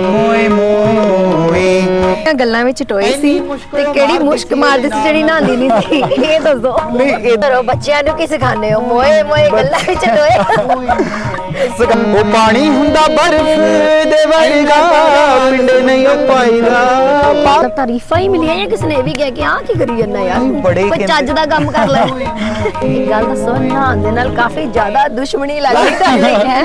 ਮੋਏ ਮੋਏ ਮੋਏ। ਗੱਲਾਂ ਵਿੱਚ ਟੋਏ ਸੀ ਤੇ ਕਿਹੜੀ ਮੁਸ਼ਕ ਮਾਰਦੀ ਸੀ ਜਿਹੜੀ ਨਹਾਉਂਦੀ ਨਹੀਂ ਸੀ? ਇਹ ਦੱਸੋ। ਨਹੀਂ, ਇਹ- ਕਰੋ ਬੱਚਿਆਂ ਨੂੰ ਕੀ ਸਿਖਾਉਂਦੇ ਹੋ? ਮੋਏ ਮੋਏ ਗੱਲਾਂ ਵਿੱਚ ਟੋਏ। ਉਹ ਪਾਣੀ ਹੁੰਦਾ ਬਰਫ਼ ਦੇ ਵਰਗਾ ਪਿੰਡ ਨਹੀਂ ਉਹ ਪਾਈਦਾ। ਮਤਲਬ ਤਾਰੀਫਾਂ ਹੀ ਮਿਲੀਆਂ ਜਾਂ ਕਿਸੇ ਨੇ ਇਹ ਵੀ ਕਿਹਾ ਕਿ ਆਹ ਕੀ ਕਰੀ ਜਾਂਦਾ ਯਾਰ? ਬੜੇ ਕੋਈ ਚੱਜ। ਦਾ ਕੰਮ ਕਰ ਲੈ। ਇੱਕ ਗੱਲ ਦੱਸੋ ਨਹਾਉਣ ਦੇ ਨਾਲ ਕਾਫੀ ਜ਼ਿਆਦਾ ਦੁਸ਼ਮਣੀ ਲੱਗਦੀ ਤੁਹਾਡੀ ਹੈ?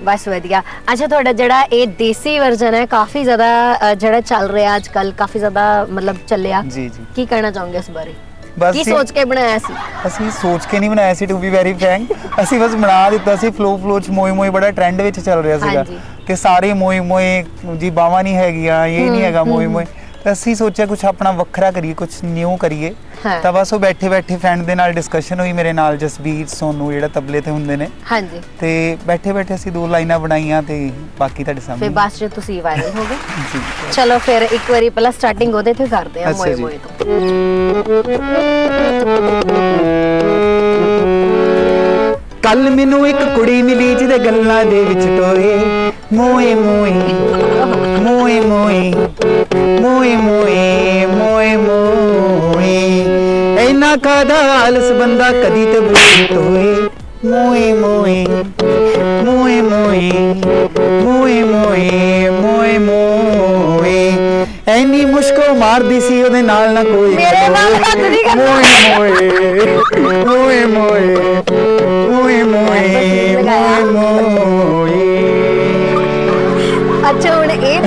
ਬਸ ਵਧੀਆ। ਅੱਛਾ ਤੁਹਾਡਾ ਜਿਹੜਾ ਇਹ ਦੇਸੀ ਵਰਜ਼ਨ ਹੈ ਕਾਫੀ ਜ਼ਿਆਦਾ ਅ, ਜਿਹੜਾ ਚੱਲ ਰਿਹਾ ਅੱਜ ਕੱਲ ਕਾਫੀ ਜ਼ਿਆਦਾ ਮਤਲਬ ਚੱਲਿਆ। ਜੀ ਜੀ। ਕੀ ਕਹਿਣਾ ਚਾਹੋਗੇ ਇਸ ਬਾਰੇ? ਬਸ ਕੀ ਜੀ, ਸੋਚ ਕੇ ਬਣਾਇਆ ਸੀ? ਅਸੀਂ ਸੋਚ ਕੇ ਨਹੀਂ ਬਣਾਇਆ ਸੀ ਟੂ ਬੀ ਵੈਰੀ ਫ੍ਰੈਂਕ ਅਸੀਂ ਬਸ ਬਣਾ ਦਿੱਤਾ ਸੀ ਫਲੋ ਫਲੋ ਚ ਮੋਏ ਮੋਏ ਬੜਾ ਟ੍ਰੈਂਡ ਵਿੱਚ ਚੱਲ ਰਿਹਾ ਸੀਗਾ ਹਾਂਜੀ। ਕਿ ਸਾਰੇ ਮੋਏ ਮੋਏ ਜੀ ਬਾਵਾ ਨਹੀਂ ਹੈਗੀਆਂ ਇਹ ਨਹੀਂ ਹੈਗਾ ਮੋਏ ਮੋਏ ਤਾਂ ਅਸੀਂ ਸੋਚਿਆ ਕੁਝ ਆਪਣਾ ਵੱਖਰਾ ਕਰੀਏ ਕੁਝ ਨਿਊ ਕਰੀਏ। ਹਾਂ। ਤਾਂ ਬਸ ਉਹ ਬੈਠੇ ਬੈਠੇ ਫਰੈਂਡ ਦੇ ਨਾਲ ਡਿਸਕਸ਼ਨ ਹੋਈ ਮੇਰੇ ਨਾਲ ਜਸਬੀਰ ਸੋਨੂ ਜਿਹੜਾ ਤਬਲੇ ਤੇ ਹੁੰਦੇ ਨੇ। ਹਾਂਜੀ। ਤੇ ਬੈਠੇ ਬੈਠੇ ਅਸੀਂ ਦੋ ਲਾਈਨਾਂ ਬਣਾਈਆਂ ਤੇ ਬਾਕੀ ਤੁਹਾਡੇ ਫਿਰ ਸਾਹਮਣੇ ਬਾਅਦ ਚ ਤੁਸੀਂ ਵਾਇਰਲ ਹੋ ਗਏ। ਜੀ। ਚਲੋ ਫਿਰ ਇੱਕ ਵਾਰੀ ਪਹਿਲਾਂ ਸਟਾਰਟਿੰਗ ਉਹਦੇ ਤੋਂ ਕਰਦੇ ਆ ਅੱਛਾ ਮੋਏ ਜੀ। ਮੋਏ ਤੋਂ। ਕੱਲ ਮੈਨੂੰ ਇੱਕ ਕੁੜੀ ਮਿਲੀ ਜਿਹਦੇ ਗੱਲਾਂ ਦੇ ਵਿੱਚ ਟੋਏ। ਮੋਏ ਮੋਏ ਮੋਏ ਮੋਏ। ਮੋਏ ਮੋਏ ਮੋਏ ਮੋਏ ਐਨਾ ਕਾਦਾ ਆਲਸ ਬੰਦਾ ਕਦੀ ਤੇ ਬੂਤ ਹੋਏ ਮੋਏ ਮੋਏ ਮੋਏ ਮੋਏ ਮੋਏ ਮੋਏ ਮੋਏ ਮੋਏ ਐਨੀ ਮੁਸ਼ਕੋ ਮਾਰਦੀ ਸੀ ਉਹਦੇ ਨਾਲ ਨਾ ਕੋਈ ਮੇਰੇ ਨਾਲ ਹੱਥ ਨਹੀਂ ਮੋਏ ਮੋਏ ਮੋਏ ਮੋਏ ਮੋਏ ਮੋਏ ਮੋਏ ਅੱਛਾ ਹੁਣ ਇਹ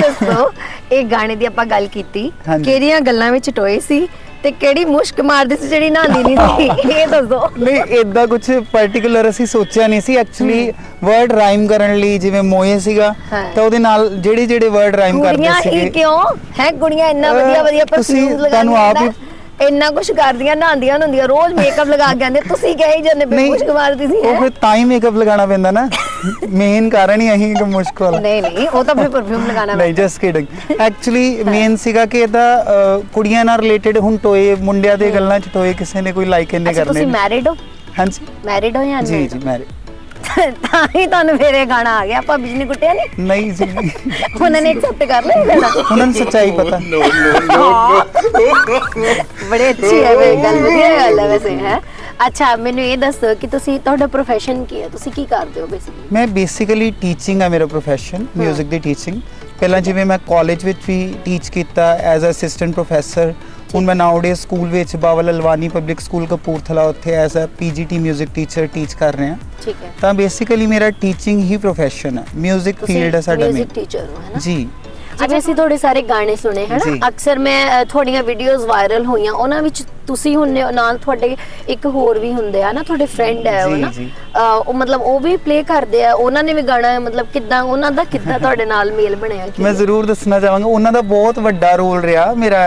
ਇਹ ਗਾਣੇ ਦੀ ਆਪਾਂ ਗੱਲ ਕੀਤੀ ਹਾਂਜੀ। ਕਿਹੜੀਆਂ ਗੱਲਾਂ ਵਿੱਚ ਟੋਏ ਸੀ ਤੇ ਕਿਹੜੀ ਮੁਸ਼ਕ ਮਾਰਦੀ ਸੀ ਜਿਹੜੀ ਨਹਾਉਂਦੀ ਨਹੀਂ ਸੀ? ਇਹ ਦੱਸੋ। ਨਹੀਂ ਇਦਾਂ ਕੁਝ ਪਾਰਟਿਕੂਲਰ ਅਸੀਂ ਸੋਚਿਆ ਨਹੀਂ ਸੀ। ਐਕਚੁਅਲੀ ਵਰਡ ਰਾਈਮ ਕਰਨ ਲਈ ਜਿਵੇਂ ਮੋਏ ਸੀਗਾ ਹਾਂ। ਤਾਂ ਉਹਦੇ ਨਾਲ ਜਿਹੜੇ ਜਿਹੜੇ ਵਰਡ ਰਾਈਮ ਕਰਦੇ ਕੁੜੀਆਂ ਹੀ ਸੀਗੇ ਕਿਉਂ? ਹੈ ਕੁੜੀਆਂ ਇੰਨਾ ਅਹ, ਵਧੀਆ ਵਧੀਆ ਤੁਸੀਂ- ਪਰਫਿਊਮ ਤੁਹਾਨੂੰ ਆਪ ਹੀ- ਲਗਾਉਂਦੀਆਂ ਇੰਨਾ ਕੁਝ ਕਰਦੀਆਂ ਨਹਾਉਂਦੀਆਂ ਹੁੰਦੀਆਂ ਰੋਜ਼ ਮੇਕਅਪ ਲਗਾ ਕੇ ਆਉਂਦੇ। ਤੁਸੀਂ ਕਹੇ ਜੰਨੇ ਪੇ ਮੁਸ਼ਕ ਮਾਰਦੀ ਸੀ ਉਹ ਹੈਂ? ਫਿਰ ਤਾਂ ਹੀ ਮੇਕਅਪ ਲਗਾਉਣਾ ਪੈਂਦਾ ਨਾ। ਮੇਨ ਕਾਰਨ ਹੀ ਇਹੀ ਕਿ ਮੁਸ਼ਕਲ ਨਹੀਂ ਨਹੀਂ ਉਹ ਤਾਂ ਫਿਰ ਪਰਫਿਊਮ ਲਗਾਉਣਾ ਨਹੀਂ ਜਸਟ ਕਿਡਿੰਗ ਐਕਚੁਅਲੀ ਮੇਨ ਸੀਗਾ ਕਿ ਇਹਦਾ ਅਹ, ਕੁੜੀਆਂ ਨਾਲ ਰਿਲੇਟਡ ਹੁਣ ਟੋਏ ਮੁੰਡਿਆਂ ਦੇ ਗੱਲਾਂ ਚ ਟੋਏ ਕਿਸੇ ਨੇ ਕੋਈ ਲਾਈਕ ਇੰਨੇ ਅੱਛਾ ਕਰਨੇ ਤੁਸੀਂ ਨਹੀਂ। ਮੈਰਿਡ ਹੋ ਹਾਂਜੀ ਮੈਰਿਡ ਹੋ ਜਾਂ ਜੀ unmarried ਜੀ ਹੋ? ਮੈਰਿਡ ਤਾਂ ਹੀ ਤੁਹਾਨੂੰ ਫਿਰ ਇਹ ਗਾਣਾ ਆ ਗਿਆ ਆਪਾਂ ਬਿਜਲੀ ਕੁੱਟਿਆ ਨਹੀਂ ਨਹੀਂ ਜੀ। ਉਹਨਾਂ ਨੇ ਐਕਸੈਪਟ ਕਰ ਲਿਆ ਇਹ ਗਾਣਾ ਉਹਨਾਂ ਨੂੰ ਸੱਚਾਈ ਪਤਾ। ਬੜੇ ਅੱਛੀ ਹੈ ਵੇ ਗੱਲ ਵਧੀਆ ਗੱਲ ਹੈ ਵੈਸੇ ਹੈ। ਅੱਛਾ ਮੈਨੂੰ ਇਹ ਦੱਸੋ ਕਿ ਤੁਸੀਂ ਤੁਹਾਡਾ profession ਕੀ ਹੈ? ਤੁਸੀਂ ਕੀ ਕਰਦੇ ਹੋ ਬੇਸਿਕਲੀ ਮੈਂ ਬੇਸਿਕਲੀ ਟੀਚਿੰਗ ਹੈ ਮੇਰਾ profession 뮤직 ਦੀ ਟੀਚਿੰਗ ਪਹਿਲਾਂ ਜਿਵੇਂ ਮੈਂ ਕਾਲਜ ਵਿੱਚ ਵੀ ਟੀਚ ਕੀਤਾ ਐਜ਼ ਅ ਅਸਿਸਟੈਂਟ ਪ੍ਰੋਫੈਸਰ ਹੁਣ ਮੈਂ ਨਾਉਡੇ ਸਕੂਲ ਵਿੱਚ ਬਾਵਲ ਅਲਵਾਨੀ ਪਬਲਿਕ ਸਕੂਲ ਕਪੂਰਥਲਾ ਉੱਥੇ as a PGT 뮤직 teacher teach ਕਰ ਰਿਹਾ ਠੀਕ ਹੈ ਤਾਂ ਬੇਸਿਕਲੀ ਮੇਰਾ ਟੀਚਿੰਗ ਹੀ profession ਹੈ 뮤직 ਫੀਲਡ ਹੈ ਸਾਡਾ ਮੇਨ ਮਿਊਜ਼ਿਕ ਟੀਚਰ ਹੋ ਹੈ ਨਾ ਜੀ ਜਿਵੇਂ ਅਸੀਂ ਤੁਹਾਡੇ ਸਾਰੇ ਗਾਣੇ ਸੁਣੇ ਹੈ ਜੀ। ਨਾ ਅਕਸਰ ਮੈਂ ਅ, ਤੁਹਾਡੀਆਂ ਵੀਡੀਓਜ਼ ਵਾਇਰਲ ਹੋਈਆਂ ਉਹਨਾਂ ਵਿੱਚ ਤੁਸੀਂ ਹੁੰਨੇ ਹੋ, ਨਾਲ ਤੁਹਾਡੇ ਇੱਕ ਹੋਰ ਵੀ ਹੁੰਦੇ ਆ ਨਾ ਤੁਹਾਡੇ ਫਰੈਂਡ ਹੈ ਉਹ ਨਾ। ਉਹ ਮਤਲਬ ਉਹ ਵੀ ਪਲੇ ਕਰਦੇ ਆ ਉਹਨਾਂ ਨੇ ਵੀ ਗਾਣਾ ਮਤਲਬ ਕਿੱਦਾਂ ਉਹਨਾਂ ਦਾ ਕਿੱਦਾਂ ਤੁਹਾਡੇ ਨਾਲ ਮੇਲ ਬਣਿਆ ਕੀ ਮੈਂ ਜ਼ਰੂਰ ਦੱਸਣਾ ਚਾਹਾਂਗਾ ਉਹਨਾਂ ਦਾ ਬਹੁਤ ਵੱਡਾ ਰੋਲ ਰਿਹਾ ਮੇਰਾ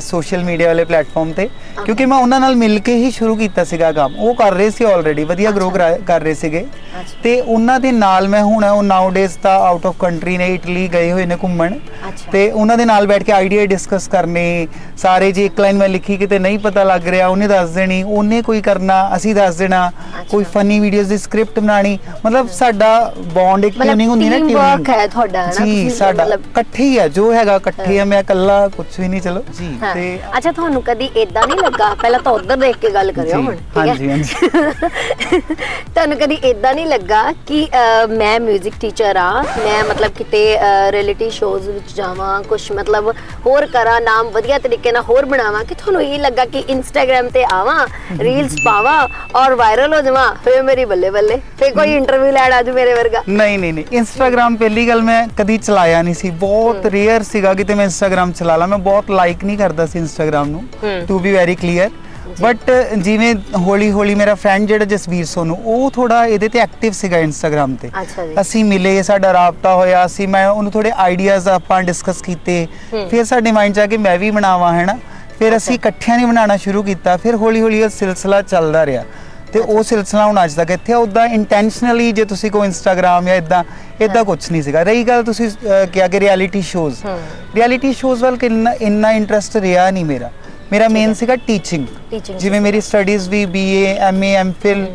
ਸੋਸ਼ਲ ਮੀਡੀਆ ਵਾਲੇ ਪਲੇਟਫਾਰਮ ਤੇ। ਕਿਉਂਕਿ ਮੈਂ ਉਹਨਾਂ ਨਾਲ ਮਿਲ ਕੇ ਹੀ ਸ਼ੁਰੂ ਕੀਤਾ ਸੀਗਾ ਕੰਮ। ਉਹ ਕਰ ਰਹੇ ਸੀ ਆਲਰੇਡੀ ਵਧੀਆ ਗਰੋ ਕਰ ਰਹੇ ਸੀਗੇ। ਤੇ ਉਹਨਾਂ ਦੇ ਨਾਲ ਮੈਂ ਹੁਣ ਉਹ ਨਾਓ ਡੇਜ਼ ਤਾਂ ਆਊਟ ਆਫ ਕੰਟਰੀ ਨੇ ਇਟਲੀ ਗਏ ਹੋਏ ਨੇ ਘੁੰਮਣ। ਤੇ ਉਹਨਾਂ ਦੇ ਨਾਲ ਬੈਠ ਕੇ ਆਈਡੀਆ ਡਿਸਕਸ ਕਰਨੇ ਸਾਰੇ ਜੇ ਇੱਕ ਲਾਈਨ ਮੈਂ ਲਿਖੀ ਕਿਤੇ ਨਹੀਂ ਪਤਾ ਲੱਗ ਰਿਹਾ ਉਹਨੇ ਦੱਸ ਦੇਣੀ ਉਹਨੇ ਕੋਈ ਕਰਨਾ ਅਸੀਂ ਦੱਸ ਦੇਣਾ ਕੋਈ ਫਨੀ ਵੀਡੀਓਜ਼ ਦੀ ਸਕ੍ਰਿਪਟ ਬਣਾਣੀ ਮਤਲਬ ਸਾਡਾ ਬੌਂਡ ਇੱਕ ਟਿਊਨਿੰਗ ਹੁੰਦੀ ਨਾ tuning। work ਹੈ ਤੁਹਾਡਾ, ਹੈ ਨਾ? ਜੀ ਤੁਸੀਂ ਸਾਡਾ ਮਤਲਬ- ਇਕੱਠੇ ਹੀ ਆ ਜੋ ਹੈਗਾ ਇਕੱਠੇ ਆ ਮੈਂ ਇਕੱਲਾ ਕੁਝ ਵੀ ਨਹੀਂ ਚਲੋ ਜੀ ਹਾਂ। ਤੇ ਅੱਛਾ ਤੁਹਾਨੂੰ ਕਦੀ ਇਦਾਂ ਨਹੀਂ ਲੱਗਾ ਪਹਿਲਾਂ ਤਾਂ ਉਧਰ ਦੇਖ ਕੇ ਗੱਲ ਕਰਿਓ ਜੀ, ਹੁਣ ਠੀਕ ਹੈ ਹਾਂਜੀ, ਹਾਂਜੀ। ਤੁਹਾਨੂੰ ਕਦੀ ਇਦਾਂ ਨਹੀਂ ਲੱਗਾ ਕਿ ਅਹ, ਮੈਂ 뮤직 ਟੀਚਰ ਆ ਮੈਂ ਮਤਲਬ ਕਿਤੇ ਰਿਐਲਿਟੀ ਸ਼ੋਜ਼ ਵਿੱਚ ਜਾਵਾਂ ਕੁਝ ਮਤਲਬ ਹੋਰ ਕਰਾਂ ਨਾਮ ਵਧੀਆ ਤਰੀਕੇ ਨਾਲ ਹੋਰ ਬਣਾਵਾਂ ਕਿ ਤੁਹਾਨੂੰ ਇਹ ਲੱਗਾ ਕਿ ਇੰਸਟਾਗ੍ਰam ਤੇ ਆਵਾਂ ਰੀਲਸ ਪਾਵਾਂ ਔਰ ਵਾਇਰਲ ਹੋ ਜਾਵਾਂ ਫੇਰ ਮੇਰੀ ਬੱਲੇ ਬੱਲੇ ਫੇਰ ਕੋਈ ਇੰਟਰਵਿਊ ਲੈਣ ਆਜੂ ਮੇਰੇ ਵਰਗਾ। ਨਹੀਂ ਨਹੀਂ ਨਹੀਂ ਇੰਸਟਾਗ੍ਰam ਪਹਿਲੀ ਗੱਲ ਮੈਂ ਕਦੀ ਚਲਾਇਆ ਨਹੀਂ ਸੀ। ਬਹੁਤ ਰੇਅਰ ਸੀਗਾ ਕਿ ਤੇ ਮੈਂ ਇੰਸਟਾਗ੍ਰam ਚਲਾ ਲਾ। ਮੈਂ ਬਹੁਤ ਲਾਈਕ ਨਹੀਂ ਕਰਦਾ ਸੀ ਇੰਸਟਾਗ੍ਰam ਨੂੰ। To be very clear but ਜਿਵੇਂ ਹੌਲੀ ਹੌਲੀ ਮੇਰਾ ਫਰੈਂਡ ਜਿਹੜਾ ਜਸਵੀਰ ਸੋਨੂ ਉਹ ਥੋੜਾ ਇਹਦੇ ਤੇ ਐਕਟਿਵ ਸੀਗਾ ਇੰਸਟਾਗ੍ਰam ਤੇ। ਅਸੀਂ ਮਿਲੇ ਸਾਡਾ ਰਾਬਤਾ ਹੋਇਆ ਸੀ ਮੈਂ ਉਹਨੂੰ ਥੋੜੇ ਆਈਡੀਆਜ਼ ਆਪਾਂ ਡਿਸਕਸ ਕੀਤੇ। ਫਿਰ ਸਾਡੇ ਮਾਈਂਡ 'ਚ ਆ ਕਿ ਮੈਂ ਵੀ ਬਣਾਵਾਂ ਹੈ ਨਾ? ਫਿਰ ਅਸੀਂ ਇਕੱਠਿਆਂ ਨੇ ਬਣਾਉਣਾ ਸ਼ੁਰੂ ਕੀਤਾ ਫਿਰ ਹੌਲੀ ਹੌਲੀ ਇਹ ਸਿਲਸਿਲਾ ਚੱਲਦਾ ਰਿਹਾ। ਤੇ ਉਹ ਸਿਲਸਿਲਾ ਹੁਣ ਅੱਜ ਤੱਕ ਇੱਥੇ ਉਦਾਂ ਇੰਟੈਂਸ਼ਨਲੀ ਜੇ ਤੁਸੀਂ ਕੋ ਇੰਸਟਾਗ੍ਰam ਜਾਂ ਇਦਾਂ ਇਦਾਂ ਕੁਝ ਨਹੀਂ ਸੀਗਾ। ਰਹੀ ਗੱਲ ਤੁਸੀਂ ਕਿਹਾ ਕਿ ਰਿਐਲਿਟੀ ਸ਼ੋਜ਼ ਰਿਐਲਿਟੀ ਸ਼ੋਜ਼ ਵੱਲ ਕਿੰਨਾ ਇੰਨਾ ਇੰਟਰਸਟ ਰਿਹਾ ਨਹੀਂ ਮੇਰਾ। ਮੇਰਾ ਮੇਨ ਸੀਗਾ ਟੀਚਿੰਗ ਜਿਵੇਂ ਮੇਰੀ ਸਟੱਡੀਜ਼ ਵੀ ਬੀਏ ਐਮਏ ਐਮਫਿਲ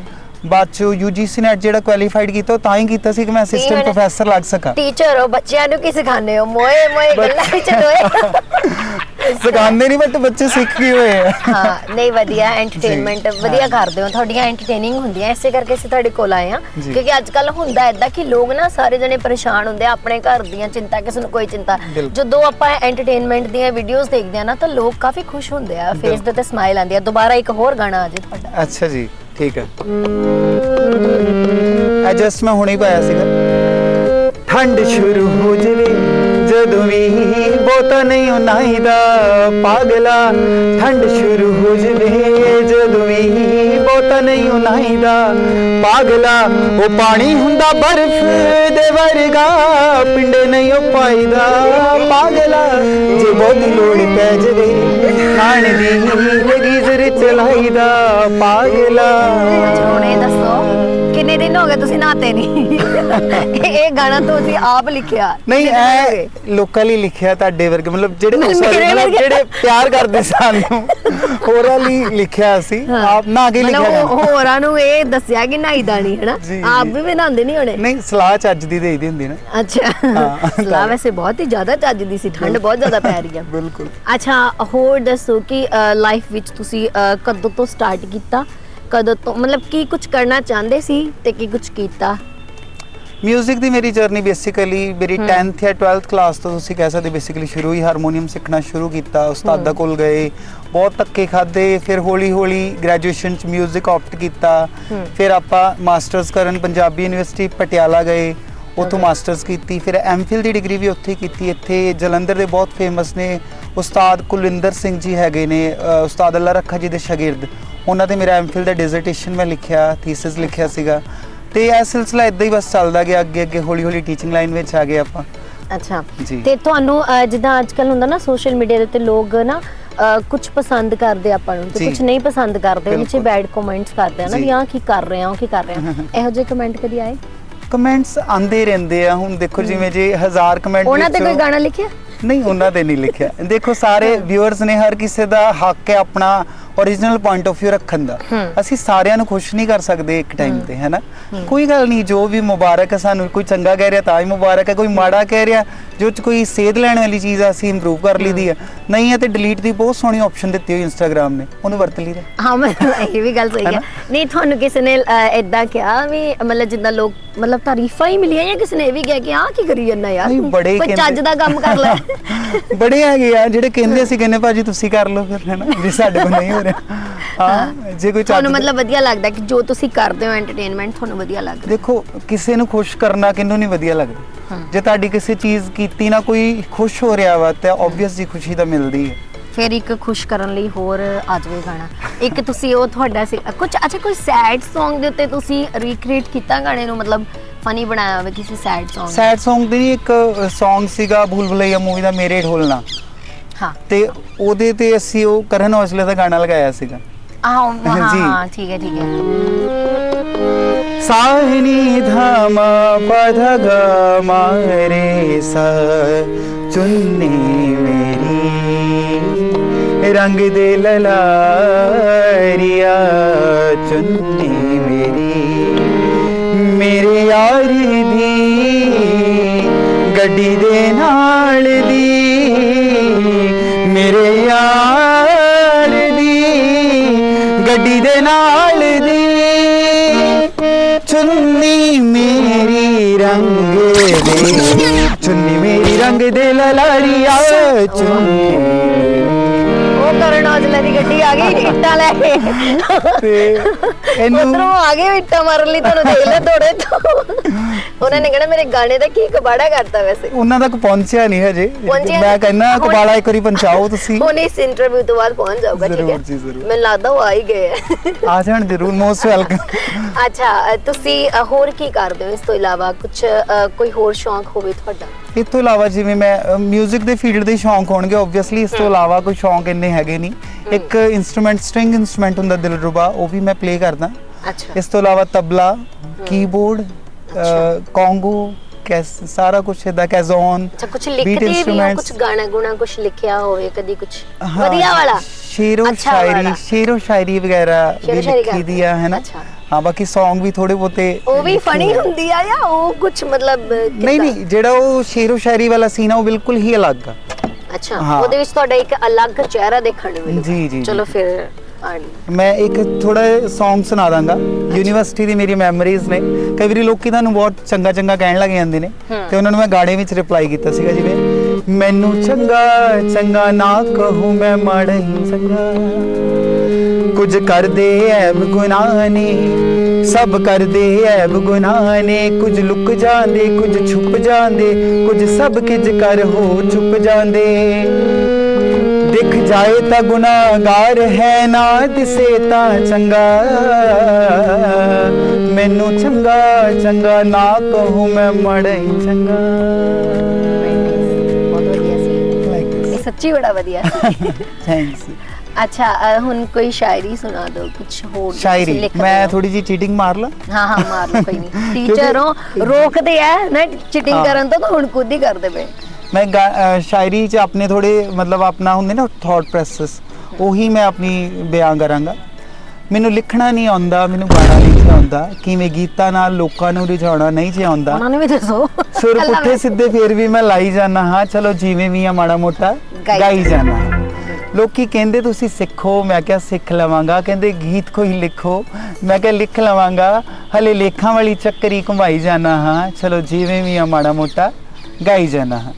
ਬਾਅਦ ਚੋਂ ਯੂਜੀਸੀ ਨੈਟ ਜਿਹੜਾ ਕੁਆਲੀਫਾਈਡ ਕੀਤਾ ਤਾਂ ਹੀ ਕੀਤਾ ਸੀ ਕਿ ਮੈਂ ਅਸਿਸਟੈਂਟ ਪ੍ਰੋਫੈਸਰ ਲੱਗ ਸਕਾਂ। ਟੀਚਰ ਹੋ ਬੱਚਿਆਂ ਨੂੰ ਕੀ ਸਿਖਾਉਂਦੇ ਹੋ? ਮੋਏ ਮੋਏ ਗੱਲਾਂ ਵਿੱਚ ਟੋਏ ਸਿਖਾਉਂਦੇ ਨਹੀਂ ਬਟ ਬੱਚੇ ਸਿੱਖ ਗਏ ਹੋਏ ਆ। ਹਾਂ ਨਹੀਂ ਵਧੀਆ ਐਂਟਰਟੇਨਮੈਂਟ ਵਧੀਆ। ਕਰਦੇ ਹੋ। ਤੁਹਾਡੀਆਂ ਐਂਟਰਟੇਨਿੰਗ ਹੁੰਦੀਆਂ ਇਸੇ ਕਰਕੇ ਅਸੀਂ ਤੁਹਾਡੇ ਕੋਲ ਆਏ ਆ। ਕਿਉਂਕਿ ਅੱਜ ਕੱਲ ਹੁੰਦਾ ਐਦਾਂ ਕਿ ਲੋਕ ਨਾ ਸਾਰੇ ਜਣੇ ਪਰੇਸ਼ਾਨ ਹੁੰਦੇ ਆ ਆਪਣੇ ਘਰ ਦੀਆਂ ਚਿੰਤਾ ਕਿਸੇ ਨੂੰ ਕੋਈ ਚਿੰਤਾ। ਜਦੋਂ ਆਪਾਂ ਐਂਟਰਟੇਨਮੈਂਟ ਦੀਆਂ ਵੀਡੀਓਜ਼ ਦੇਖਦੇ ਆ ਨਾ ਤਾਂ ਲੋਕ ਕਾਫੀ ਖੁਸ਼ ਹੁੰਦੇ ਆ ਫੇਸ। ਦੇ ਤੇ ਸਮਾਈਲ ਆਉਂਦੀ ਆ। ਦੁਬਾਰਾ ਇੱਕ ਹੋਰ ਗਾਣਾ ਆ ਜੇ ਤੁਹਾਡਾ। ਅੱਛਾ ਜੀ ਠੀਕ ਹੈ ਐਡਜਸਟ ਮੈਂ ਹੁਣੇ ਹੀ ਪਾਇਆ ਸੀਗਾ। ਠੰਡ ਸ਼ੁਰੂ ਹੋ ਜਵੇ ਜਦੋਂ ਵੀ ਬਹੁਤਾ ਨਹੀਂ ਉਨਾਈਦਾ ਪਾਗਲਾ। ਠੰਡ ਸ਼ੁਰੂ ਹੋ ਜਵੇ ਜਦੋਂ ਵੀ। ਬਹੁਤਾ ਨਹੀਂ ਉਨਾਈਦਾ ਪਾਗਲਾ। ਉਹ ਪਾਣੀ ਹੁੰਦਾ ਬਰਫ਼ ਦੇ ਵਰਗਾ, ਪਿੰਡੇ ਨਹੀਂ ਉਹ ਪਾਈਦਾ। ਪਾਗਲਾ, ਜੇ ਬਹੁਤੀ ਲੋੜ ਪੈ ਜਵੇ ਨਾਣ ਦੀ ਗੀਜ਼ਰ ਚਲਾਈਦਾ ਪਾਗਲਾ। ਅੱਛਾ ਦੱਸੋ ਕਿੰਨੇ ਦਿਨ ਹੋ ਗਏ ਤੁਸੀਂ ਨਹਾਤੇ ਨਹੀਂ ਇਹ ਗਾਣਾ ਤੁਸੀਂ ਆਪ ਲਿਖਿਆ। ਨਹੀਂ ਹੋ? ਇਹ ਲੋਕਾਂ ਲਈ ਲਿਖਿਆ ਤੁਹਾਡੇ ਵਰਗੇ ਮਤਲਬ ਜਿਹੜੇ। ਜਿਹੜੇ ਪਿਆਰ ਕਰਦੇ ਸਾਨੂੰ ਹੋਰਾਂ ਲਈ ਲਿਖਿਆ ਸੀ। ਆਪ ਨਾ ਕੇ ਲਿਖਿਆ। ਹੋ- ਹੋਰਾਂ ਨੂੰ ਇਹ ਦੱਸਿਆ ਕਿ ਨਹਾਈਦਾ ਨਹੀਂ ਹੈਨਾ? ਜੀ, ਆਪ। ਵੀ ਬਣਾਉਂਦੇ ਨਹੀਂ ਹੋਣੇ? ਨਹੀਂ ਸਲਾਹ ਚੱਜ ਦੀ ਦੇਈਦੀ ਹੁੰਦੀ ਨਾ। ਅੱਛਾ। ਹਾਂ, ਸਲਾਹ ਵੈਸੇ ਬਹੁਤ ਹੀ ਜ਼ਿਆਦਾ ਚੱਜਦੀ ਸੀ ਠੰਡ ਬਹੁਤ ਜ਼ਿਆਦਾ ਪੈ ਰਹੀ ਆ। ਬਿਲਕੁਲ। ਅੱਛਾ ਹੋਰ ਦੱਸੋ ਕਿ ਲਾਈਫ ਵਿੱਚ ਤੁਸੀਂ ਕਦੋਂ ਤੋਂ ਸਟਾਰਟ ਕੀਤਾ? ਕਦੋਂ ਤੋਂ ਮਤਲਬ ਕੀ ਕੁਝ ਕਰਨਾ ਚਾਹੁੰਦੇ ਸੀ ਤੇ ਕੀ ਕੁਝ ਕੀਤਾ ਮਿਊਜ਼ਿਕ ਦੀ ਮੇਰੀ ਜਰਨੀ ਬੇਸਿਕਲੀ ਮੇਰੀ 10th ਜਾਂ 12th ਕਲਾਸ ਤੋਂ ਤੁਸੀਂ ਕਹਿ ਸਕਦੇ ਬੇਸਿਕਲੀ ਸ਼ੁਰੂ ਹੀ ਹਾਰਮੋਨੀਅਮ ਸਿੱਖਣਾ ਸ਼ੁਰੂ ਕੀਤਾ ਉਸਤਾਦਾਂ ਕੋਲ ਗਏ ਬਹੁਤ ਧੱਕੇ ਖਾਦੇ ਫਿਰ ਹੌਲੀ ਹੌਲੀ ਗ੍ਰੈਜੂਏਸ਼ਨ ਚ ਮਿਊਜ਼ਿਕ ਆਪਟ ਕੀਤਾ। ਫਿਰ ਆਪਾਂ ਮਾਸਟਰਸ ਕਰਨ ਪੰਜਾਬੀ ਯੂਨੀਵਰਸਿਟੀ ਪਟਿਆਲਾ ਗਏ ਉੱਥੋਂ. ਮਾਸਟਰਸ ਕੀਤੀ ਫਿਰ ਐਮਫਿਲ ਦੀ ਡਿਗਰੀ ਵੀ ਉੱਥੇ ਕੀਤੀ ਇੱਥੇ ਜਲੰਧਰ ਦੇ ਬਹੁਤ ਫੇਮਸ ਨੇ ਉਸਤਾਦ ਕੁਲਿੰਦਰ ਸਿੰਘ ਜੀ ਹੈਗੇ ਨੇ ਉਸਤਾਦ ਅੱਲਾ ਰੱਖਾ ਜੀ ਦੇ ਸ਼ਾਗਿਰਦ ਉਹਨਾਂ ਤੇ ਮੇਰਾ ਐਮਫਿਲ ਦਾ ਡਿਸਰਟੇਸ਼ਨ ਮੈਂ ਲਿਖਿਆ ਥੀਸਿਸ ਲਿਖਿਆ ਸੀਗਾ। ਤੇ ਇਹ ਸਿਲਸਿਲਾ ਇਦਾਂ ਹੀ ਬਸ ਚੱਲਦਾ ਗਿਆ ਅੱਗੇ ਅੱਗੇ ਹੌਲੀ ਹੌਲੀ ਟੀਚਿੰਗ ਲਾਈਨ ਵਿੱਚ ਆ ਗਏ ਆਪਾਂ। ਅੱਛਾ। ਜੀ। ਤੇ ਤੁਹਾਨੂੰ ਅ, ਜਿੱਦਾਂ ਅੱਜ ਕੱਲ ਹੁੰਦਾ ਨਾ ਸੋਸ਼ਲ ਮੀਡੀਆ ਦੇ ਤੇ ਲੋਕ ਨਾ ਕੁਝ ਪਸੰਦ ਕਰਦੇ ਆ ਆਪਾਂ ਨੂੰ ਤੇ ਜੀ। ਕੁਝ ਨਹੀਂ ਪਸੰਦ ਕਰਦੇ ਵਿੱਚ ਬਿਲਕੁਲ। ਬੈਡ ਕਮੈਂਟਸ ਕਰਦੇ ਆ ਨਾ ਜੀ। ਵੀ ਆਹ ਕੀ ਕਰ ਰਹੇ ਆ ਉਹ ਕੀ ਕਰ ਰਹੇ ਆ। ਇਹੋ ਜਿਹੇ ਕਮੈਂਟ ਕਦੀ ਆਏ? ਕਮੈਂਟਸ ਆਂਦੇ ਰਹਿੰਦੇ ਆ ਹੁਣ ਦੇਖੋ ਜਿਵੇਂ ਜੇ ਹਜ਼ਾਰ ਕਮੈਂਟ ਉਹਨਾਂ ਤੇ ਕੋਈ ਗਾਣਾ ਲਿਖਿਆ? ਨਹੀਂ ਉਹਨਾਂ ਦੇ ਨਹੀਂ ਲਿਖਿਆ। ਦੇਖੋ ਸਾਰੇ ਵਿਊਅਰਸ ਨੇ ਹਰ ਕਿਸੇ ਦਾ ਹੱਕ ਹੈ ਆਪਣਾ origignal ਪੁਆਇੰਟ ਆਫ View ਰੱਖਣ ਦਾ। ਅਸੀਂ ਸਾਰਿਆਂ ਨੂੰ ਖੁਸ਼ ਨਹੀਂ ਕਰ ਸਕਦੇ ਇੱਕ ਟਾਈਮ ਤੇ ਹੈਨਾ ਕੋਈ ਗੱਲ ਨਹੀਂ ਜੋ ਵੀ ਮੁਬਾਰਕ ਹੈ ਸਾਨੂੰ ਕੋਈ ਚੰਗਾ ਕਹਿ ਰਿਹਾ ਤਾਂ ਹੀ ਮੁਬਾਰਕ ਹੈ ਕੋਈ ਮਾੜਾ ਕਹਿ ਰਿਹਾ ਜੋ ਚ ਕੋਈ ਸੇਧ ਲੈਣ ਵਾਲੀ ਚੀਜ਼ ਆ ਅਸੀਂ ਇੰਪਰੂਵ ਕਰ ਲਈਦੀ ਹੈ। ਨਹੀਂ ਹੈ ਤੇ ਡਿਲੀਟ ਦੀ ਬਹੁਤ ਸੋਹਣੀ ਆਪਸ਼ਨ ਦਿੱਤੀ ਹੋਈ ਇੰਸਟਾਗ੍ਰam ਨੇ ਉਹਨੂੰ ਵਰਤ ਲਈਦਾ ਹਾਂ ਮੈਂ ਇਹ ਵੀ ਗੱਲ ਸਹੀ ਹੈ? ਨਹੀਂ ਤੁਹਾਨੂੰ ਕਿਸੇ ਨੇ ਇਦਾਂ ਕਿਹਾ ਵੀ ਮਤਲਬ ਜਿੱਦਾਂ ਲੋਕ ਮਤਲਬ ਤਾਰੀਫਾਂ ਹੀ ਮਿਲੀਆਂ ਜਾਂ ਕਿਸੇ ਨੇ ਇਹ ਵੀ ਕਿਹਾ ਕਿ ਆਹ ਕੀ ਕਰੀ ਜਾਂਦਾ ਯਾਰ? ਬੜੇ ਚੱਜ ਦਾ ਕੰਮ ਕਰ ਲੈ। ਬੜੇ ਹੈਗੇ ਆ ਜਿਹੜੇ ਕਹਿੰਦੇ ਸੀ ਕਹਿੰਦੇ ਭਾਜੀ ਤੁਸੀਂ ਕਰ ਲਓ ਫਿਰ ਹੈਨਾ ਜੇ ਸਾਡੇ ਕੋਲ ਨਹੀਂ ਹੋ ਰਿਹਾ ਹਾਂ? ਜੇ ਕੋਈ ਚੱਜ ਤੁਹਾਨੂੰ ਦਾ- ਮਤਲਬ ਵਧੀਆ ਲੱਗਦਾ ਕਿ ਜੋ ਤੁਸੀਂ ਕਰਦੇ ਹੋ ਐਂਟਰਟੇਨਮੈਂਟ ਤੁਹਾਨੂੰ ਵਧੀਆ ਲੱਗਦਾ? ਦੇਖੋ ਕਿਸੇ ਨੂੰ ਖੁਸ਼ ਕਰਨਾ ਕਿਹਨੂੰ ਨਹੀਂ ਵਧੀਆ ਲੱਗਦਾ। ਜੇ ਤੁਹਾਡੀ ਕਿਸੇ ਚੀਜ਼ ਕੀਤੀ ਨਾ ਕੋਈ ਖੁਸ਼ ਹੋ ਰਿਹਾ ਵਾ ਤੇ ਆਬਵੀਅਸ ਜੀ ਖੁਸ਼ੀ ਤਾਂ ਮਿਲਦੀ ਹੈ। ਫਿਰ ਇੱਕ ਖੁਸ਼ ਕਰਨ ਲਈ ਹੋਰ ਆ ਜਾਵੇ ਗਾਣਾ। ਇੱਕ ਤੁਸੀਂ ਉਹ ਤੁਹਾਡਾ ਸੀ ਕੁਝ ਅੱਛਾ ਕੋਈ ਸੈਡ Song ਦੇ ਉੱਤੇ ਤੁਸੀਂ ਰੀਕ੍ਰੀਏਟ ਕੀਤਾ ਗਾਣੇ ਨੂੰ? ਮਤਲਬ ਫਨੀ ਬਣਾਇਆ ਹੋਵੇ ਕਿਸੇ ਸੈਡ Song ਸੈਡ Song ਦੀ ਇੱਕ Song ਸੀਗਾ ਭੂਲ ਭੁਲਈਆ ਮੂਵੀ ਦਾ ਮੇਰੇ ਢੋਲਣਾ ਹਾਂ। ਤੇ ਉਹਦੇ ਤੇ ਅਸੀਂ ਉਹ ਕਰਨ ਔਜਲੇ ਦਾ ਗਾਣਾ ਲਗਾਇਆ ਸੀਗਾ। ਆਹ ਹਾਂ ਠੀਕ ਹੈ ਠੀਕ ਹੈ। ਸਾਹਨੀ ਧਾਮਾ ਪਧਗਾ ਮਾਰੇ ਸਾ ਚੁੰਨੀ ਮੇਰੀ। ਰੰਗ ਦੇ ਲਲਾਰੀਆ ਚੁੰਨੀ ਮੇਰੀ। ਮੇਰੇ ਯਾਰੀ ਦੀ ਗੱਡੀ ਦੇ ਨਾਲ ਆ ਗਈ ਇੱਟਾਂ ਲੈ ਕੇ। ਤੇ ਇਹਨੂੰ ਉਧਰੋਂ ਆ ਗਏ ਇੱਟਾਂ ਮਾਰਨ ਲਈ ਤੁਹਾਨੂੰ ਦੇਖ ਲੈ ਦੌੜੇ ਤੋਂ। ਉਹਨਾਂ ਨੇ ਕਹਿਣਾ ਮੇਰੇ ਗਾਣੇ ਦਾ ਕੀ ਕਬਾੜਾ ਕਰਤਾ ਵੈਸੇ। ਉਹਨਾਂ ਤੱਕ ਪਹੁੰਚਿਆ ਨਹੀਂ ਹਜੇ। ਪਹੁੰਚਿਆ ਮੈਂ ਨਹੀਂ। ਕਹਿੰਦਾ ਹੁਣ- ਕਬਾਲਾ ਇੱਕ ਵਾਰੀ ਪਹੁੰਚਾਓ ਤੁਸੀਂ। ਹੁਣ ਇਸ ਇੰਟਰਵਿਊ ਤੋਂ ਬਾਅਦ ਪਹੁੰਚ ਜਾਊਗਾ ਠੀਕ ਹੈ? ਜ਼ਰੂਰ ਜੀ, ਜ਼ਰੂਰ। ਮੈਨੂੰ ਲੱਗਦਾ ਉਹ ਆ ਹੀ ਗਏ ਹੈ। ਆ ਜਾਣ ਜ਼ਰੂਰ ਮੋਸਟ ਵੈਲਕਮ ਅੱਛਾ ਅ, ਤੁਸੀਂ ਅ, ਹੋਰ ਕੀ ਕਰਦੇ ਹੋ ਇਸ ਤੋਂ ਇਲਾਵਾ? ਕੁਝ ਕੋਈ ਹੋਰ ਸ਼ੌਂਕ ਹੋਵੇ ਤੁਹਾਡਾ? ਇਸ ਤੋਂ ਇਲਾਵਾ ਜਿਵੇਂ ਮੈਂ 뮤직 ਦੇ ਫੀਲਡ ਦੇ ਸ਼ੌਂਕ ਹੋਣਗੇ ਆਬਵੀਅਸਲੀ ਇਸ ਤੋਂ ਇਲਾਵਾ ਕੋਈ ਸ਼ੌਂਕ ਇੰਨੇ ਹੈਗੇ ਨਹੀਂ। ਇੱਕ ਇਨਸਟਰੂਮੈਂਟ ਸਟ੍ਰਿੰਗ ਇਨਸਟਰੂਮੈਂਟ ਹੁੰਦਾ ਦਿਲਰੂਬਾ ਉਹ ਵੀ ਮੈਂ ਪਲੇ ਕਰਦਾ। ਅੱਛਾ। ਇਸ ਤੋਂ ਇਲਾਵਾ ਤਬਲਾ ਕੀਬੋਰਡ ਕੌਂਗੋ ਕੈਸ ਸਾਰਾ ਕੁਝ ਇਹਦਾ ਕੈਜ਼ੋਨ ਅੱਛਾ ਕੁਝ ਲਿਖਦੇ ਵੀ ਹੋ ਕੁਝ ਗਾਣਾ ਗੁਣਾ ਕੁਝ ਲਿਖਿਆ ਹੋਵੇ ਕਦੀ ਕੁਝ ਵਧੀਆ ਵਾਲਾ ਸ਼ੇਰੋ ਸ਼ਾਇਰੀ। ਸ਼ੇਰੋ ਸ਼ਾਇਰੀ ਵਗੈਰਾ ਵੀ ਲਿਖੀ ਦੀ ਆ ਹੈ ਨਾ। ਹਾਂ ਬਾਕੀ Song ਵੀ ਥੋੜੇ ਬਹੁਤੇ ਉਹ ਵੀ ਫਨੀ। ਹੁੰਦੀ ਆ ਜਾਂ ਉਹ ਕੁਝ ਮਤਲਬ ਨਹੀਂ? ਨਹੀਂ ਜਿਹੜਾ ਉਹ ਸ਼ੇਰੋ ਸ਼ਾਇਰੀ ਵਾਲਾ ਸੀਨ ਆ ਉਹ ਬਿਲਕੁਲ ਹੀ ਅਲੱਗ ਆ ਅੱਛਾ। ਉਹਦੇ ਵਿੱਚ ਤੁਹਾਡਾ ਇੱਕ ਅਲੱਗ ਚਿਹਰਾ ਦੇਖਣ ਨੂੰ ਮਿਲੂਗਾ ਜੀ, ਜੀ। ਚਲੋ ਫਿਰ ਮੈਂ ਇੱਕ ਥੋੜਾ Song ਸੁਣਾ ਦਾਂਗਾ। ਯੂਨੀਵਰਸਿਟੀ ਦੀ ਮੇਰੀ ਮੈਮਰੀਜ਼ ਨੇ। ਕਈ ਵਾਰੀ ਲੋਕੀ ਤੁਹਾਨੂੰ ਬਹੁਤ ਚੰਗਾ ਚੰਗਾ ਕਹਿਣ ਲੱਗ ਜਾਂਦੇ ਨੇ। ਤੇ ਉਹਨਾਂ ਨੂੰ ਮੈਂ ਗਾਣੇ ਵਿੱਚ ਰਿਪਲਾਈ ਕੀਤਾ ਸੀਗਾ ਜਿਵੇਂ ਮੈਨੂੰ ਚੰਗਾ ਚੰਗਾ ਨਾ ਕਹੂੰ ਮੈਂ ਮਾੜਾ ਹੀ ਚੰਗਾ। ਕੁਝ ਕਰਦੇ ਐਬ ਗੁਨਾਹ ਨੇ ਸਭ ਕਰਦੇ ਐਬ ਗੁਨਾਹ ਨੇ। ਕੁਝ ਲੁਕ ਜਾਂਦੇ ਕੁਝ ਛੁਪ ਜਾਂਦੇ ਕੁਝ ਸਭ ਕਿਜ ਕਰ ਹੋ ਚੁੱਪ ਜਾਂਦੇ। ਦਿਖ ਜਾਏ ਤਾਂ ਗੁਨਾਹਗਾਰ ਹੈ ਨਾ ਦਿਸੇ ਤਾਂ ਚੰਗਾ ਮੈਨੂੰ ਚੰਗਾ ਚੰਗਾ ਨਾ ਕਹੂੰ ਮੈਂ ਮੜਾ ਹੀ ਚੰਗਾ ਬਹੁਤ ਵਧੀਆ ਸੀ ਇਹ ਸੱਚੀ ਬੜਾ ਵਧੀਆ ਸੀ ਥੈਂਕਸ ਅੱਛਾ ਅ, ਹੁਣ ਕੋਈ ਸ਼ਾਇਰੀ ਸੁਣਾ ਦਿਓ ਕੁਝ ਹੋਰ ਜੋ ਤੁਸੀਂ ਸ਼ਾਇਰੀ ਲਿਖਦੇ ਮੈਂ ਹੋ। ਥੋੜੀ ਜੀ ਚੀਟਿੰਗ ਮਾਰ ਲਾਂ ਹਾਂ ਹਾਂ ਮਾਰ ਲਓ ਕੋਈ ਨਹੀਂ ਟੀਚਰੋਂ ਰੋਕਦੇ ਆ ਨਾ ਚਿਟਿੰਗ ਹਾਂ। ਕਰਨ ਤੋਂ ਤਾਂ ਹੁਣ ਖੁਦ ਹੀ ਕਰਦੇ ਪਏ ਮੈਂ ਸ਼ਾਇਰੀ 'ਚ ਆਪਣੇ ਥੋੜੇ ਮਤਲਬ ਆਪਣਾ ਹੁੰਦੇ ਨਾ ਥਾਟ ਪ੍ਰੋਸੈਸ ਉਹੀ ਮੈਂ ਆਪਣੀ ਬਿਆਨ ਕਰਾਂਗਾ। ਮੈਨੂੰ ਲਿਖਣਾ ਨਹੀਂ ਆਉਂਦਾ ਮੈਨੂੰ ਗਾਣਾ ਨਹੀਂ ਆਉਂਦਾ ਕਿਵੇਂ ਗੀਤਾਂ ਨਾਲ ਲੋਕਾਂ ਨੂੰ ਰਿਝਾਉਣਾ ਨਹੀਂ ਜੇ ਆਉਂਦਾ ਉਹਨਾਂ ਨੂੰ ਵੀ ਦੱਸੋ। ਸੁਰ ਪੁੱਠੇ ਸਿੱਧੇ ਫੇਰ ਵੀ ਮੈਂ ਲਾਈ ਜਾਣਾ ਹਾਂ ਚਲੋ ਜਿਵੇਂ ਵੀ ਆ ਮਾੜਾ ਮੋਟਾ ਗਾਈ ਗਾਈ ਜਾਣਾ ਲੋਕੀ ਕਹਿੰਦੇ ਤੁਸੀਂ ਸਿੱਖੋ ਮੈਂ ਕਿਹਾ ਸਿੱਖ ਲਵਾਂਗਾ ਕਹਿੰਦੇ ਗੀਤ ਕੋਈ ਲਿਖੋ ਮੈਂ ਕਿਹਾ ਲਿਖ ਲਵਾਂਗਾ ਹਲੇ ਲੇਖਾਂ ਵਾਲੀ ਚੱਕਰੀ ਘੁਮਾਈ ਜਾਣਾ ਹਾਂ ਚਲੋ ਜਿਵੇਂ ਵੀ ਆ ਮਾੜਾ ਮੋਟਾ ਗਾਈ ਜਾਣਾ ਹਾਂ।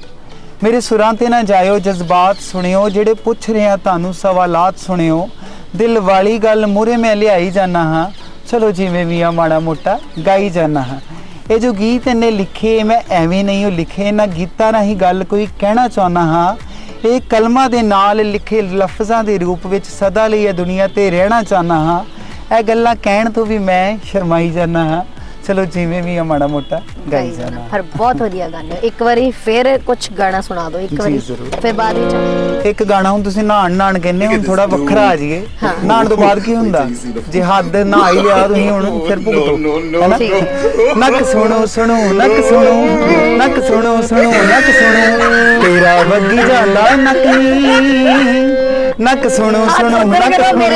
ਮੇਰੇ ਸੁਰਾਂ ਤੇ ਨਾ ਜਾਇਓ ਜਜ਼ਬਾਤ ਸੁਣਿਓ, ਜਿਹੜੇ ਪੁੱਛ ਰਹੇ ਆ ਤੁਹਾਨੂੰ ਸਵਾਲਾਤ ਸੁਣਿਓ। ਦਿਲ ਵਾਲੀ ਗੱਲ ਮੂਰੇ ਮੈਂ ਲਿਆਈ ਜਾਣਾ ਹਾਂ। ਚਲੋ ਜਿਵੇਂ ਵੀ ਆ, ਮਾੜਾ ਮੋਟਾ ਗਾਈ ਜਾਣਾ ਹਾਂ। ਇਹ ਜੋ ਗੀਤ ਇਹਨੇ ਲਿਖੇ, ਮੈਂ ਐਵੇਂ ਨਹੀਂ ਉਹ ਲਿਖੇ ਨਾ ਗੀਤਾਂ ਰਾਹੀਂ ਗੱਲ ਕੋਈ ਕਹਿਣਾ ਚਾਹੁੰਦਾ ਹਾਂ। ਇਹ ਕਲਮਾਂ ਦੇ ਨਾਲ ਲਿਖੇ ਲਫ਼ਜ਼ਾਂ ਦੇ ਰੂਪ ਵਿੱਚ ਸਦਾ ਲਈ ਇਹ ਦੁਨੀਆ ਤੇ ਰਹਿਣਾ ਚਾਹੁੰਦਾ ਹਾਂ। ਇਹ ਗੱਲਾਂ ਕਹਿਣ ਤੋਂ ਵੀ ਮੈਂ ਸ਼ਰਮਾਈ ਜਾਂਦਾ ਹਾਂ। ਚਲੋ ਜਿਵੇਂ ਵੀ ਆ ਮਾੜਾ ਮੋਟਾ ਗਾਈ ਜਾਣਾ। ਪਰ ਬਹੁਤ ਵਧੀਆ ਗਾਣਾ ਇੱਕ ਵਾਰੀ ਫਿਰ ਕੁਝ ਗਾਣਾ ਸੁਣਾ ਦਿਓ ਇੱਕ ਵਾਰੀ। ਫਿਰ ਬਾਅਦ ਵਿੱਚ ਇੱਕ ਗਾਣਾ ਹੁਣ ਤੁਸੀਂ ਨਹਾਣ ਨਹਾਣ ਕਹਿੰਦੇ ਹੋ, ਹੁਣ ਥੋੜਾ ਵੱਖਰਾ ਆ ਜਾਈਏ। ਹਾਂ। ਨਹਾਣ ਤੋਂ ਬਾਅਦ ਕੀ ਹੁੰਦਾ? ਜੇ ਹੱਦ ਨਹਾ ਹੀ ਲਿਆ ਤੁਸੀਂ ਹੁਣ ਫਿਰ ਭੁਗਤੋ। ਹੈਨਾ? ਨੱਕ ਸੁਣੋ ਸੁਣੋ ਨੱਕ ਸੁਣੋ ਨੱਕ ਸੁਣੋ ਸੁਣੋ ਨੱਕ ਸੁਣੋ। ਤੇਰਾ ਵੱਗੀ ਜਾਂਦਾ ਨੱਕ ਨੀ। ਨੱਕ ਸੁਣੋ ਸੁਣੋ ਨੱਕ ਸੁਣੋ।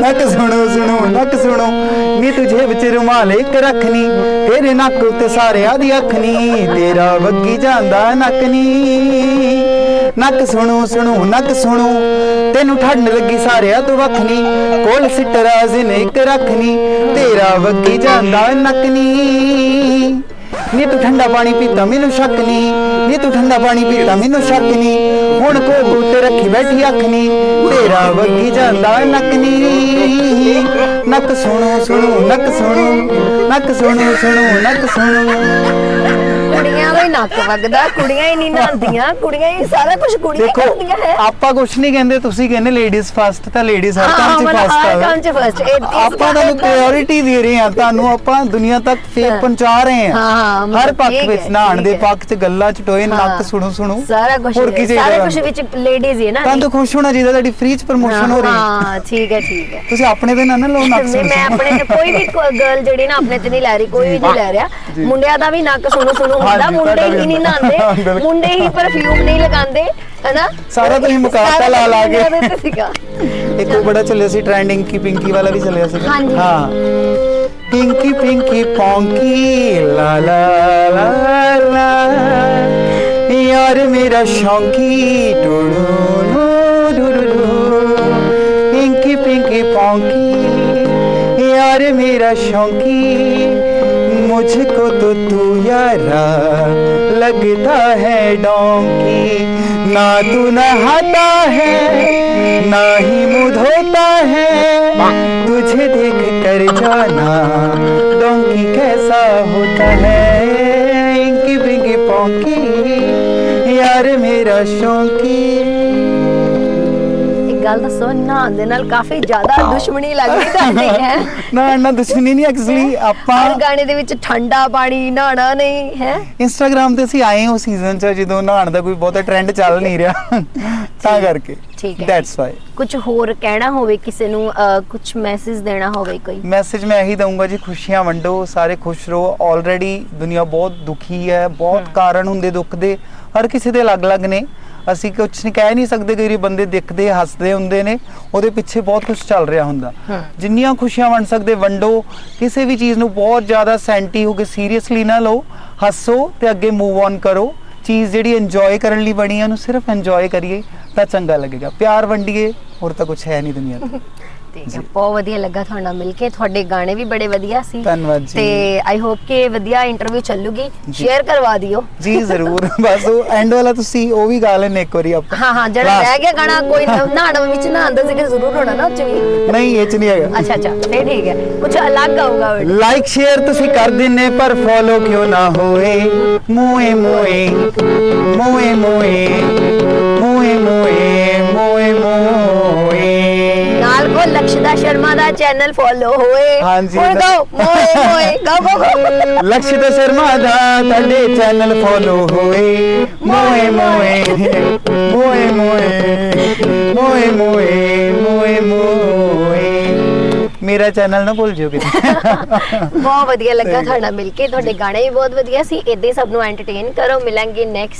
ਨੱਕ ਸੁਣੋ ਸੁਣੋ ਨੱਕ ਸੁਣੋ। ਨੀ ਤੁਝੇ ਵਿੱਚ ਰੁਮਾਲ ਇੱਕ ਰੱਖਨੀ ਤੇਰੇ ਨੱਕ ਉੱਤੇ ਸਾਰਿਆਂ ਦੀ ਅੱਖ ਨੀ ਤੇਰਾ ਵੱਗੀ ਜਾਂਦਾ ਨੱਕ ਨੀ। ਨੱਕ ਸੁਣੋ ਸੁਣੋ ਨੱਕ ਸੁਣੋ ਤੈਨੂੰ ਠੰਡ ਲੱਗੀ ਸਾਰਿਆਂ ਤੋਂ ਵੱਖਨੀ ਕੋਲ ਸਿਟਰਾਜ਼ ਨੇ ਇੱਕ ਰੱਖਨੀ ਤੇਰਾ ਵੱਗੀ ਜਾਂਦਾ ਨੱਕ ਨੀ। ਨੀ ਤੂੰ ਠੰਡਾ ਪਾਣੀ ਪੀਤਾ, ਮੈਨੂੰ ਸ਼ੱਕ ਨਹੀਂ ਨੀ ਤੂੰ ਠੰਡਾ ਪਾਣੀ ਪੀਤਾ, ਮੈਨੂੰ ਸ਼ੱਕ ਨਹੀਂ ਹੁਣ ਕੋ ਗੁੱਟ ਰੱਖੀ ਬੈਠੀ ਅੱਖ ਨਹੀਂ ਤੇਰਾ ਵੱਗੀ ਜਾਂਦਾ ਨੱਕ ਨਹੀਂ ਨੱਕ ਸੁਣੋ ਸੁਣੋ, ਨੱਕ ਸੁਣੋ। ਨੱਕ ਸੁਣੋ ਸੁਣੋ, ਨੱਕ ਸੁਣੋ। ਕੁੜੀਆਂ ਦਾ ਹੀ ਨੱਕ ਵਗਦਾ ਕੁੜੀਆਂ ਹੀ ਨਹੀਂ ਨਹਾਉਂਦੀਆਂ ਕੁੜੀਆਂ ਹੀ ਸਾਰਾ ਕੁਝ ਕੁੜੀਆਂ ਹੀ ਦੇਖੋ ਕਰਦੀਆਂ ਹੈ ਆਪਾਂ ਕੁਛ ਨਹੀਂ ਕਹਿੰਦੇ ਤੁਸੀਂ ਕਹਿੰਦੇ ਲੇਡੀਜ਼ ਫਸਟ ਤਾਂ ਲੇਡੀਜ਼ ਹਰ ਹਾਂ, ਕੰਮ 'ਚ ਮਤਲਬ ਫਸਟ ਹਰ ਕੰਮ 'ਚ ਆਪਾਂ ਤੁਹਾਨੂੰ ਦਾ- ਪ੍ਰਾਇੋਰਟੀ ਦੇ ਰਹੇ ਹਾਂ ਤੁਹਾਨੂੰ ਆਪਾਂ ਦੁਨੀਆ ਤੱਕ ਹਾਂ। ਪਹੁੰਚਾ ਰਹੇ ਹਾਂ ਹਰ ਪੱਖ ਵਿੱਚ ਹੈ, ਨਹਾਣ ਠੀਕ ਦੇ ਹੈ। ਪੱਖ 'ਚ ਗੱਲਾਂ 'ਚ ਟੋਏ ਨੱਕ। ਸੁਣੋ ਸੁਣੋ ਸਾਰਾ ਕੁਝ ਹੋਰ ਕੀ ਚਾਹੀਦਾ ਸਾਰਾ ਤੁਹਾਨੂੰ? ਕੁਝ ਵਿੱਚ ਲੇਡੀਜ਼ ਹੀ ਹੈ ਨਾ ਤੁਹਾਨੂੰ ਤਾਂ ਖੁਸ਼ ਹੋਣਾ ਚਾਹੀਦਾ ਤੁਹਾਡੀ ਫ੍ਰੀ 'ਚ ਪ੍ਰਮੋਸ਼ਨ ਹੋ ਰਹੀ ਹੈ ਹਾਂ ਠੀਕ ਹੈ ਠੀਕ ਹੈ ਤੁਸੀਂ ਆਪਣੇ ਤੇ ਨਾ ਨਾ ਲਓ ਨੱਕ ਨਹੀਂ ਸੁਣੋ ਮੈਂ ਆਪਣੇ ਤੇ ਕੋਈ ਵੀ ਗਰਲ ਜਿਹੜੀ ਨਾ ਆਪਣੇ ਤੇ ਨਹੀਂ ਲੈ ਰਹੀ ਕੋਈ ਵੀ ਨਹੀਂ ਲੈ ਰਿਹਾ। ਮੁੰਡਿਆਂ ਦਾ ਵੀ ਨੱਕ ਸੁਣੋ ਸੁਣੋ ਹੁੰਦਾ ਮੁੰਡੇ ਹੀ ਨਹੀਂ ਨਹਾਉਂਦੇ ਮੁੰਡੇ ਹੀ ਪਰਫਿਊਮ ਨਹੀਂ ਲਗਾਉਂਦੇ ਹੈਨਾ ਸਾਰਾ ਤੁਸੀਂ ਮੁਕਾਬਲਾ ਲਾ ਲਾ ਕੇ ਇੱਕ ਉਹ ਬੜਾ ਚੱਲਿਆ ਸੀ ਟ੍ਰੈਂਡਿੰਗ ਕੀ ਪਿੰਕੀ ਵਾਲਾ ਵੀ ਚੱਲਿਆ ਸੀ ਹਾਂ ਪਿੰਕੀ ਪਿੰਕੀ ਪੌਂਕੀ ਲਾ ਲਾ ਲਾ ਯਾਰ ਮੇਰਾ ਸ਼ੌਂਕੀ ਡੂੜੂ ਡੂੜੂ ਪਿੰਕੀ ਪਿੰਕੀ ਪੌਂਕੀ ਯਾਰ ਮੇਰਾ ਸ਼ੌਂਕੀ मुझको तो तू यारा लगता है डोंकी। ना तू नहाता है, ना ही मुँह धोता है। तुझे देख कर जाना डोंकी कैसा होता है। इंकी बिंकी पोंकी, यार मेरा शौकी। ਇੱਕ ਗੱਲ ਦੱਸੋ ਨਹਾਉਣ ਦੇ ਨਾਲ ਕਾਫੀ ਜ਼ਿਆਦਾ ਦੁਸ਼ਮਣੀ ਲੱਗਦੀ ਤੁਹਾਡੀ ਹੈ। ਨਾ ਨਾ ਦੁਸ਼ਮਣੀ ਨਹੀਂ ਐਕਚੁਅਲੀ ਹਰ ਆਪਾਂ ਗਾਣੇ ਦੇ ਵਿੱਚ ਠੰਡਾ ਪਾਣੀ ਨਹਾਣਾ ਨਹੀਂ ਹੈ? ਇੰਸਟਾਗ੍ਰam ਤੇ ਅਸੀਂ ਆਏ ਹਾਂ ਉਸ ਸੀਜ਼ਨ 'ਚ ਜਦੋਂ ਨਹਾਉਣ ਦਾ ਕੋਈ ਬਹੁਤਾ ਟ੍ਰੈਂਡ ਚੱਲ ਨਹੀਂ ਰਿਹਾ। ਤਾਂ ਕਰਕੇ। ਠੀਕ ਹੈ। ਦੈਟਸ ਵਾਈ ਕੁਝ ਹੋਰ ਕਹਿਣਾ ਹੋਵੇ ਕਿਸੇ ਨੂੰ ਕੁਝ ਮੈਸੇਜ ਦੇਣਾ ਹੋਵੇ ਕੋਈ? ਮੈਸੇਜ ਮੈਂ ਇਹੀ ਦਊਂਗਾ ਜੀ ਖੁਸ਼ੀਆਂ ਵੰਡੋ ਸਾਰੇ ਖੁਸ਼ ਰਹੋ। ਆਲਰੇਡੀ ਦੁਨੀਆ ਬਹੁਤ ਦੁਖੀ ਹੈ ਬਹੁਤ ਕਾਰਨ ਹੁੰਦੇ ਦੁੱਖ ਦੇ। ਹਰ ਕਿਸੇ ਦੇ ਅਲੱਗ-ਅਲੱਗ ਨੇ। ਅਸੀਂ ਕੁਝ ਨਹੀਂ ਕਹਿ ਨਹੀਂ ਸਕਦੇ ਕਿ ਬੰਦੇ ਦਿਖਦੇ ਹੱਸਦੇ ਹੁੰਦੇ ਨੇ ਉਹਦੇ ਪਿੱਛੇ ਬਹੁਤ ਕੁਝ ਚੱਲ ਰਿਹਾ ਹੁੰਦਾ। ਜਿੰਨੀਆਂ ਖੁਸ਼ੀਆਂ ਵੰਡ ਸਕਦੇ ਵੰਡੋ ਕਿਸੇ ਵੀ ਚੀਜ਼ ਨੂੰ ਬਹੁਤ ਜ਼ਿਆਦਾ ਸੈਂਟੀ ਹੋ ਕੇ ਸੀਰੀਅਸਲੀ ਨਾ ਲਓ ਹੱਸੋ ਤੇ ਅੱਗੇ ਮੂਵ ਔਨ ਕਰੋ। ਚੀਜ਼ ਜਿਹੜੀ ਇੰਜੋਏ ਕਰਨ ਲਈ ਬਣੀ ਹੈ ਉਹਨੂੰ ਸਿਰਫ ਇੰਜੋਏ ਕਰੀਏ ਤਾਂ ਚੰਗਾ ਲੱਗੇਗਾ। ਪਿਆਰ ਵੰਡੀਏ ਹੋਰ ਤਾਂ ਕੁਝ ਹੈ ਨਹੀਂ ਦੁਨੀਆ ਤੇ। ਠੀਕ ਹੈ। ਬਹੁਤ ਵਧੀਆ ਲੱਗਾ ਤੁਹਾਡੇ ਨਾਲ ਮਿਲ ਕੇ। ਤੁਹਾਡੇ ਗਾਣੇ ਵੀ ਬੜੇ ਵਧੀਆ ਸੀ। ਧੰਨਵਾਦ ਜੀ। ਤੇ ਆਈ ਹੋਪ ਕਿ ਵਧੀਆ ਇੰਟਰਵਿਊ ਚੱਲੂਗੀ। ਸ਼ੇਅਰ ਕਰਵਾ ਦਿਓ। ਜੀ ਜ਼ਰੂਰ। ਬਸ ਉਹ ਐਂਡ ਵਾਲਾ ਤੁਸੀਂ ਉਹ ਵੀ ਗਾ ਲੈਣੇ ਇੱਕ ਵਾਰੀ ਆਪਾਂ। ਹਾਂ ਹਾਂ ਜਿਹੜਾ। ਰਹਿ ਗਿਆ ਗਾਣਾ ਕੋਈ ਨਹਾਣ ਵਿੱਚ ਨਹਾਉਂਦਾ ਸੀ ਕਿ ਜ਼ਰੂਰ ਹੋਣਾ ਨਾ ਉਹ ਚ ਵੀ। ਨਹੀਂ ਇਹ ਚ ਨਹੀਂ ਹੈਗਾ। ਅੱਛਾ ਅੱਛਾ ਫੇਰ ਠੀਕ ਹੈ। ਕੁਝ ਅਲੱਗ ਆਊਗਾ। ਲਾਈਕ ਸ਼ੇਅਰ ਤੁਸੀਂ ਕਰ ਦਿੰਨੇ ਪਰ ਫੋਲੋ ਕਿਉਂ ਨਾ ਹੋਏ? ਮੋਏ ਮੋਏ ਦਾ ਚੈਨਲ ਫੋਲੋ ਹੋਏ। ਹਾਂਜੀ। ਹੁਣ ਗਾਓ ਮੋਏ ਮੋਏ ਗਾਓ ਗਾਓ, ਗਾਓ ਲਕਸ਼ਿਤ ਸ਼ਰਮਾ ਦਾ ਤੁਹਾਡੇ ਚੈਨਲ ਫੋਲੋ ਹੋਏ। ਮੋਏ ਮੋਏ ਮੋਏ ਮੋਏ ਮੋਏ ਮੋਏ ਮੋਏ ਮੋਏ। ਮੇਰਾ ਚੈਨਲ ਨਾ ਭੁੱਲ ਜਿਓ ਕਿਤੇ ਬਹੁਤ ਵਧੀਆ ਲੱਗਾ. ਤੁਹਾਡਾ ਮਿਲ ਕੇ। ਤੁਹਾਡੇ ਗਾਣੇ ਵੀ ਬਹੁਤ ਵਧੀਆ ਸੀ। ਇਦਾਂ ਹੀ ਸਭ ਨੂੰ ਐਂਟਰਟੇਨ ਕਰੋ। ਮਿਲਾਂਗੇ ਨੈਕਸਟ